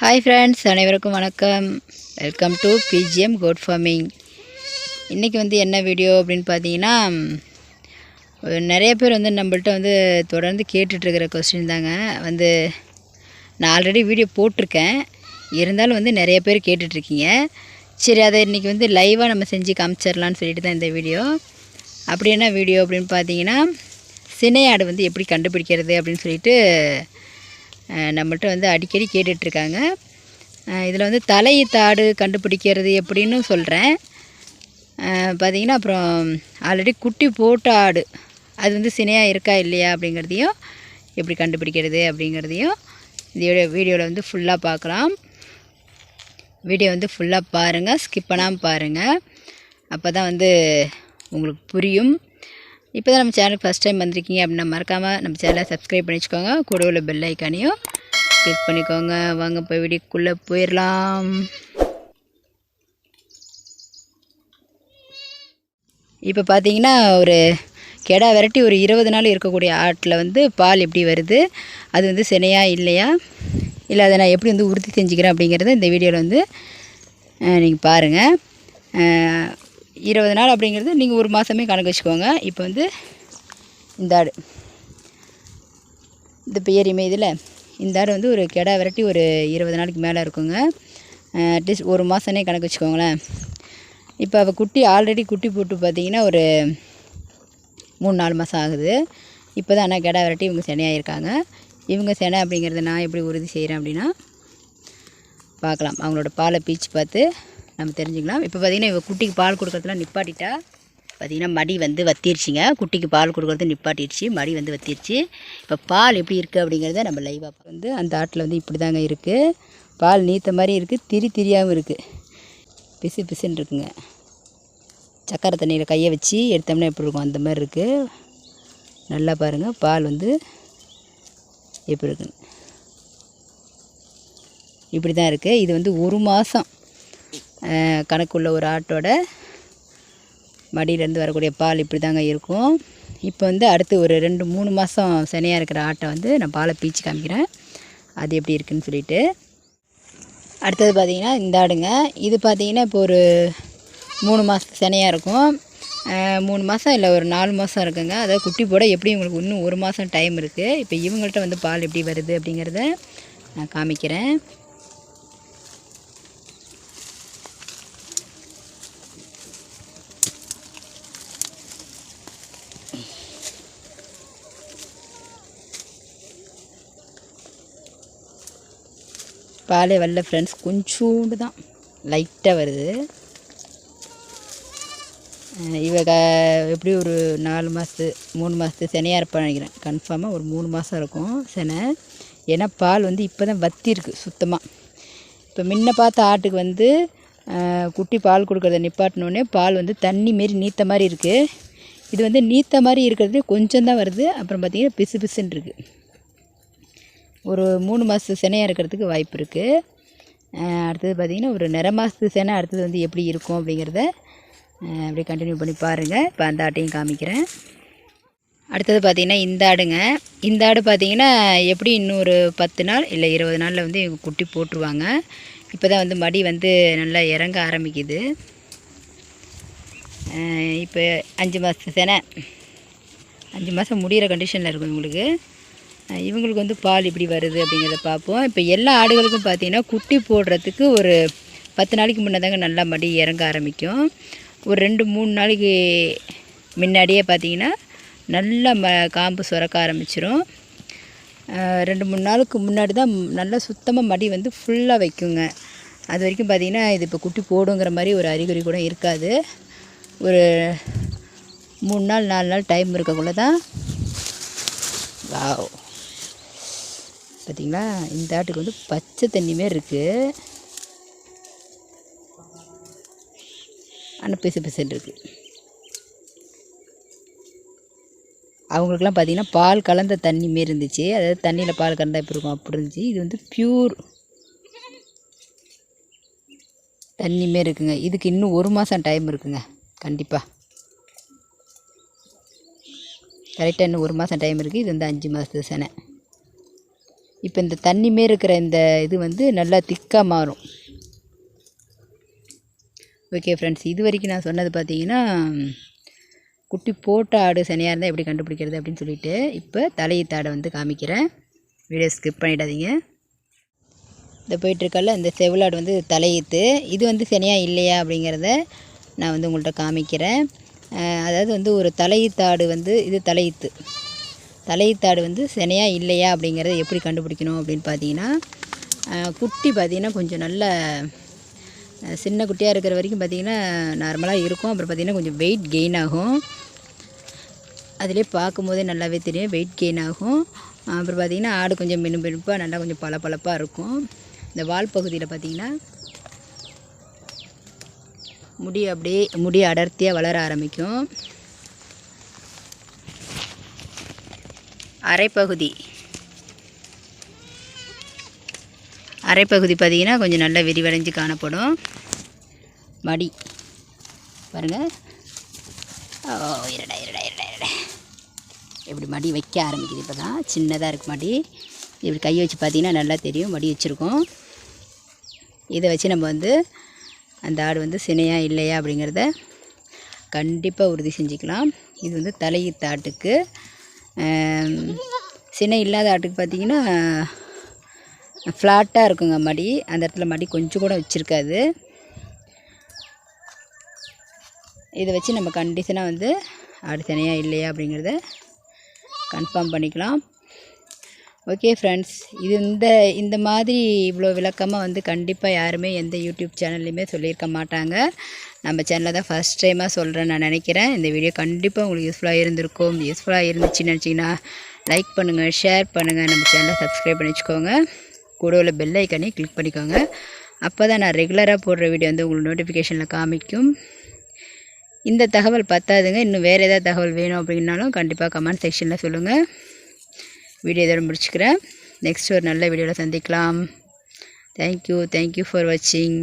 Hi friends அனைவருக்கும் வணக்கம். Welcome to BGM goat farming இன்றைக்கி வந்து என்ன வீடியோ அப்படின்னு பார்த்தீங்கன்னா நிறைய பேர் வந்து நம்மள்ட்ட வந்து தொடர்ந்து கேட்டுட்ருக்கிற கொஸ்டின் தாங்க. வந்து நான் ஆல்ரெடி வீடியோ போட்டிருக்கேன். இருந்தாலும் வந்து நிறைய பேர் கேட்டுட்ருக்கீங்க. சரி அதை இன்றைக்கி வந்து லைவாக நம்ம செஞ்சு காமிச்சிடலான்னு சொல்லிட்டு தான் இந்த வீடியோ அப்படி என்ன வீடியோ அப்படின்னு பார்த்தீங்கன்னா சினையாடு வந்து எப்படி கண்டுபிடிக்கிறது அப்படின்னு சொல்லிட்டு நம்மள்ட்ட வந்து அடிக்கடி கேட்டுட்ருக்காங்க. இதில் வந்து தலை தாடு கண்டுபிடிக்கிறது எப்படின்னு சொல்கிறேன். பார்த்திங்கன்னா அப்புறம் ஆல்ரெடி குட்டி போட்ட ஆடு. அது வந்து சினையாக இருக்கா இல்லையா அப்படிங்கிறதையும் எப்படி கண்டுபிடிக்கிறது அப்படிங்கிறதையும் இந்த வீடியோவில் வந்து ஃபுல்லாக பார்க்கலாம். வீடியோ வந்து ஃபுல்லாக பாருங்கள் ஸ்கிப் பண்ணாமல் பாருங்கள் அப்போ தான் வந்து உங்களுக்கு புரியும். இப்போ தான் நம்ம சேனலுக்கு ஃபஸ்ட் டைம் வந்திருக்கீங்க அப்படின்னா மறக்காமல் நம்ம சேனலை சப்ஸ்கிரைப் பண்ணி வச்சுக்கோங்க கூட உள்ள பெல் ஐக்கானையும் கிளிக் பண்ணிக்கோங்க. வாங்க போய் வீடியோக்குள்ளே போயிடலாம் இப்போ பார்த்தீங்கன்னா ஒரு கெடா விரட்டி ஒரு இருபது நாள் இருக்கக்கூடிய ஆட்டில் வந்து பால் எப்படி வருது? அது வந்து சினையா இல்லையா? இல்லை அதை நான் எப்படி வந்து உறுதி செஞ்சுக்கிறேன் அப்படிங்கிறத இந்த வீடியோவில் வந்து நீங்கள் பாருங்கள் இருபது நாள் அப்படிங்கிறது நீங்கள் ஒரு மாதமே கணக்கு வச்சுக்கோங்க. இப்போ வந்து இந்த ஆடு. இந்த பேரிமை இதில். இந்த ஆடு வந்து ஒரு கெடா விரட்டி ஒரு இருபது நாளைக்கு மேலே இருக்குங்க. அட்லீஸ்ட் ஒரு மாதமே கணக்கு வச்சுக்கோங்களேன். இப்போ அவள் குட்டி ஆல்ரெடி குட்டி போட்டு பார்த்தீங்கன்னா ஒரு மூணு நாலு மாதம் ஆகுது. இப்போ தான் ஆனால் கெடா விரட்டி இவங்க சினையாக இருக்காங்க. இவங்க செனை அப்படிங்கிறத நான் எப்படி உறுதி செய்கிறேன் அப்படின்னா பார்க்கலாம் அவங்களோட பாலை பீச்சு பார்த்து நம்ம தெரிஞ்சுக்கலாம். இப்போ பார்த்தீங்கன்னா இவ குட்டிக்கு பால் கொடுக்கறதுலாம் நிப்பாட்டிட்டா. பார்த்தீங்கன்னா மடி வந்து வத்திருச்சுங்க. குட்டிக்கு பால் கொடுக்குறது நிப்பாட்டிடுச்சு மடி வந்து வத்திருச்சு. இப்போ பால் எப்படி இருக்குது அப்படிங்கிறத நம்ம லைவாக வந்து அந்த ஆட்டில் வந்து இப்படி தாங்க இருக்குது பால் நீத்த மாதிரி இருக்குது திரி திரியாகவும் இருக்குது பிசு பிசுன்னு இருக்குங்க. சக்கரை தண்ணியில் கையை வச்சு எடுத்தோம்னா எப்படி இருக்கும்? அந்த மாதிரி இருக்குது நல்லா பாருங்கள் பால் வந்து எப்படி இருக்குன்னு. இப்படி தான் இருக்குது இது வந்து ஒரு மாதம் கணக்குள்ள ஒரு ஆட்டோட மடியிலேருந்து வரக்கூடிய பால் இப்படி தாங்க இருக்கும். இப்போ வந்து அடுத்து ஒரு ரெண்டு மூணு மாதம் சினையாக இருக்கிற ஆட்டை வந்து நான் பாலை பீச்சு காமிக்கிறேன். அது எப்படி இருக்குன்னு சொல்லிட்டு. அடுத்தது பார்த்திங்கன்னா இந்த ஆடுங்க. இது பார்த்தீங்கன்னா இப்போ ஒரு மூணு மாதத்து சினையாக இருக்கும். மூணு மாதம் இல்லை ஒரு நாலு மாதம் இருக்குங்க. அதாவது குட்டி போட எப்படி உங்களுக்கு இன்னும் ஒரு மாதம் டைம் இருக்குது இப்போ இவங்கள்ட்ட வந்து பால் எப்படி வருது அப்படிங்கிறத நான் காமிக்கிறேன். பாலே வரல ஃப்ரெண்ட்ஸ் கொஞ்சோண்டு தான். லைட்டாக வருது. அஹ் இவ எப்படி ஒரு நாலு மாதத்து மூணு மாதத்து செனையாக இருப்பான்னு நினைக்கிறேன். கன்ஃபார்மாக ஒரு மூணு மாதம் இருக்கும் செனை. ஏன்னா பால் வந்து இப்போ தான் வத்திருக்கு சுத்தமாக இப்போ முன்ன பார்த்த ஆட்டுக்கு வந்து குட்டி பால் கொடுக்குறத நிப்பாட்டினோடனே பால் வந்து தண்ணி மாரி நீத்த மாதிரி இருக்குது இது வந்து நீத்த மாதிரி இருக்கிறது கொஞ்சம் தான் வருது. அப்புறம் பார்த்திங்கன்னா பிசு பிசுன்னு இருக்குது ஒரு மூணு மாதத்து சினையாக இருக்கிறதுக்கு வாய்ப்பு இருக்குது அடுத்தது பார்த்திங்கன்னா ஒரு நிற மாதத்து சினை அடுத்தது வந்து எப்படி இருக்கும் அப்படிங்கிறத அப்படி அப்படியே கண்டினியூ பண்ணி பாருங்கள் இப்போ அந்த ஆட்டையும் காமிக்கிறேன். அடுத்தது பார்த்திங்கன்னா இந்த ஆடுங்க. இந்த ஆடு பார்த்திங்கன்னா எப்படி இன்னொரு பத்து நாள் இல்லை இருபது நாளில் வந்து இவங்க குட்டி போட்டுருவாங்க. இப்போ தான் வந்து மடி வந்து நல்லா இறங்க ஆரம்பிக்குது. இப்போ அஞ்சு மாதத்து செனை. அஞ்சு மாதம் முடிகிற கண்டிஷனில் இருக்கும் இவங்களுக்கு. இவங்களுக்கு வந்து பால் இப்படி வருது அப்படிங்கிறத பார்ப்போம். இப்போ எல்லா ஆடுகளுக்கும் பார்த்தீங்கன்னா குட்டி போடுறதுக்கு ஒரு பத்து நாளைக்கு முன்னதாங்க நல்லா மடி இறங்க ஆரம்பிக்கும். ஒரு ரெண்டு மூணு நாளைக்கு முன்னாடியே பார்த்தீங்கன்னா நல்லா ம காம்பு சுரக்க ஆரம்பிச்சிரும். ரெண்டு மூணு நாளுக்கு முன்னாடி தான் நல்லா சுத்தமாக மடி வந்து ஃபுல்லாக வைக்குங்க. அது வரைக்கும் பார்த்திங்கன்னா இது இப்போ குட்டி போடுங்கிற மாதிரி ஒரு அறிகுறி கூட இருக்காது. ஒரு மூணு நாள் நாலு நாள் டைம் இருக்கக்குள்ள தான் வாவ். பார்த்தீங்களா இந்த ஆட்டுக்கு வந்து பச்சை தண்ணி மாரி இருக்குது ஆனால் பிசு பிசுன்னு இருக்குது அவங்களுக்குலாம் பார்த்தீங்கன்னா பால் கலந்த தண்ணி மாரி இருந்துச்சு. அதாவது தண்ணியில் பால் கலந்தா எப்படி இருக்கும்? அப்படி இருந்துச்சு. இது வந்து பியூர் தண்ணி மாரி இருக்குங்க. இதுக்கு இன்னும் ஒரு மாதம் டைம் இருக்குங்க. கண்டிப்பாக கரெக்டாக இன்னும் ஒரு மாதம் டைம் இருக்குது இது வந்து அஞ்சு மாதத்து செனை. இப்போ இந்த தண்ணி மாரி இருக்கிற இந்த இது வந்து நல்லா திக்காக மாறும். ஓகே ஃப்ரெண்ட்ஸ் இது வரைக்கும் நான் சொன்னது பார்த்தீங்கன்னா குட்டி போட்ட ஆடு சனியாக இருந்தால் எப்படி கண்டுபிடிக்கிறது அப்படின்னு சொல்லிட்டு இப்போ தலையீத்தாடை வந்து காமிக்கிறேன். வீடியோ ஸ்கிப் பண்ணிடாதீங்க. இந்த போயிட்டுருக்கல இந்த செவிலாடு வந்து தலையீத்து இது வந்து சனியாக இல்லையா அப்படிங்கிறத நான் வந்து உங்கள்கிட்ட காமிக்கிறேன். அதாவது வந்து ஒரு தலையீத்தாடு வந்து இது தலையீத்து. தலைத்தாடு வந்து சினையா இல்லையா அப்படிங்கிறத எப்படி கண்டுபிடிக்கணும் அப்படின்னு பார்த்தீங்கன்னா குட்டி பார்த்தீங்கன்னா கொஞ்சம் நல்ல சின்ன குட்டியாக இருக்கிற வரைக்கும் பார்த்தீங்கன்னா நார்மலாக இருக்கும். அப்புறம் பார்த்திங்கன்னா கொஞ்சம் வெயிட் கெயின் ஆகும். அதிலே பார்க்கும்போதே நல்லாவே தெரியும். வெயிட் கெயின் ஆகும். அப்புறம் பார்த்திங்கன்னா ஆடு கொஞ்சம் மினு மினுப்பாக நல்லா கொஞ்சம் பளபளப்பாக இருக்கும். இந்த வால் பகுதியில் பார்த்திங்கன்னா முடி அப்படியே முடி அடர்த்தியாக வளர ஆரம்பிக்கும். அரைப்பகுதி. அரைப்பகுதி பார்த்திங்கன்னா கொஞ்சம் நல்லா விரிவடைஞ்சு காணப்படும். மடி. பாருங்கள் ஓ இரடா இரடா இரடா இரடா. இப்படி மடி வைக்க ஆரம்பிக்குது இப்போ தான் சின்னதாக இருக்குது மடி. இப்படி கை வச்சு பார்த்தீங்கன்னா நல்லா தெரியும். மடி வச்சுருக்கோம். இதை வச்சு நம்ம வந்து அந்த ஆடு வந்து சினையா இல்லையா அப்படிங்கிறத கண்டிப்பாக உறுதி செஞ்சுக்கலாம். இது வந்து தலையீத்த ஆட்டுக்கு. சினை இல்லாத ஆட்டுக்கு பார்த்திங்கன்னா ஃப்ளாட்டாக இருக்குங்க மடி. அந்த இடத்துல மடி கொஞ்சம் கூட வச்சுருக்காது. இதை வச்சு நம்ம கண்டிஷனாக வந்து ஆடு சினையா இல்லையா அப்படிங்கிறத கன்ஃபார்ம் பண்ணிக்கலாம். ஓகே ஃப்ரெண்ட்ஸ் இது இந்த இந்த மாதிரி இவ்வளோ விளக்கமாக வந்து கண்டிப்பாக யாருமே எந்த யூடியூப் சேனல்லையுமே சொல்லியிருக்க மாட்டாங்க. நம்ம சேனலில் தான் ஃபஸ்ட் டைமாக சொல்கிறேன்னு நான் நினைக்கிறேன். இந்த வீடியோ கண்டிப்பாக உங்களுக்கு யூஸ்ஃபுல்லாக இருந்திருக்கும். யூஸ்ஃபுல்லாக இருந்துச்சுன்னு நினச்சிங்கன்னா லைக் பண்ணுங்கள் ஷேர் பண்ணுங்கள் நம்ம சேனலை சப்ஸ்கிரைப் பண்ணி வச்சுக்கோங்க. கூட உள்ள பெல் ஐக்கனே கிளிக் பண்ணிக்கோங்க. அப்போ தான் நான் ரெகுலராக போடுற வீடியோ வந்து உங்களுக்கு நோட்டிஃபிகேஷனில் காமிக்கும். இந்த தகவல் பத்தாதுங்க. இன்னும் வேறு ஏதாவது தகவல் வேணும் அப்படின்னாலும் கண்டிப்பாக கமெண்ட் செக்ஷனில் சொல்லுங்கள் வீடியோ இதோட முடிச்சுக்கிறேன். நெக்ஸ்ட் ஒரு நல்ல வீடியோவில் சந்திக்கலாம். தேங்க்யூ தேங்க்யூ ஃபார் வாட்சிங்